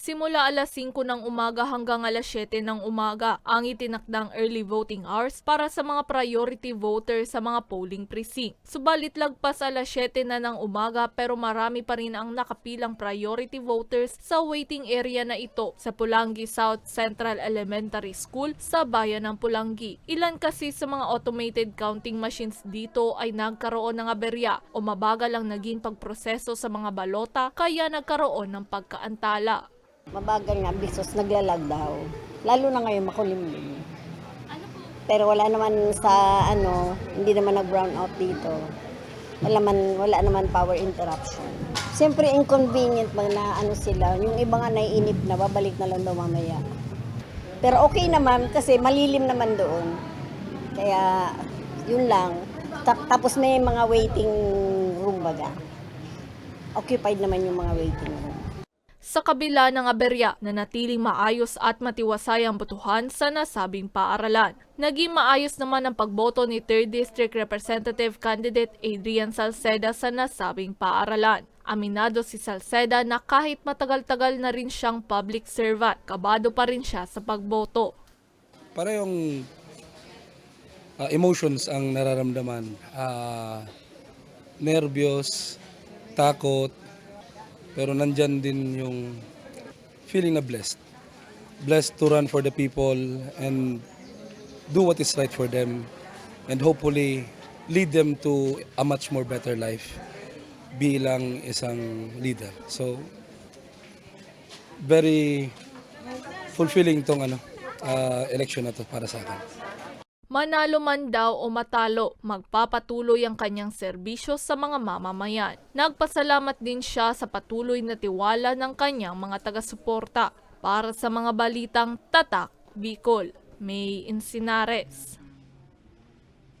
Simula alas 5 ng umaga hanggang alas 7 ng umaga ang itinakdang early voting hours para sa mga priority voters sa mga polling precinct. Subalit lagpas alas 7 na ng umaga pero marami pa rin ang nakapilang priority voters sa waiting area na ito sa Pulangi South Central Elementary School sa bayan ng Pulangi. Ilan kasi sa mga automated counting machines dito ay nagkaroon ng aberya o mabagal ang naging pagproseso sa mga balota kaya nagkaroon ng pagkaantala. Mabagal nga, bisos naglalag daw. Lalo na ngayon makulimlim. Pero wala naman sa ano, hindi naman nag-brown out dito. Wala, man, wala naman power interruption. Siyempre inconvenient pag na ano sila, yung iba nga naiinip na, babalik na lang daw mamaya. Pero okay naman kasi malilim naman doon. Kaya yun lang. Ta- tapos may mga waiting room baga. Occupied naman yung mga waiting room. Sa kabila ng aberya na natiling maayos at matiwasay ang botohan sa nasabing paaralan. Naging maayos naman ang pagboto ni 3rd District Representative Candidate Adrian Salceda sa nasabing paaralan. Aminado si Salceda na kahit matagal-tagal na rin siyang public servant, kabado pa rin siya sa pagboto. parehong ah, emotions ang nararamdaman. Ah, nervyos, takot, pero nandyan din yung feeling na blessed. Blessed to run for the people and do what is right for them and hopefully lead them to a much more better life bilang isang leader. So, very fulfilling tong ano, ah, election na to para sa akin. Manalo man daw o matalo, magpapatuloy ang kanyang serbisyo sa mga mamamayan. Nagpasalamat din siya sa patuloy na tiwala ng kanyang mga taga-suporta. Para sa mga balitang Tatak, Bicol, May Insinares.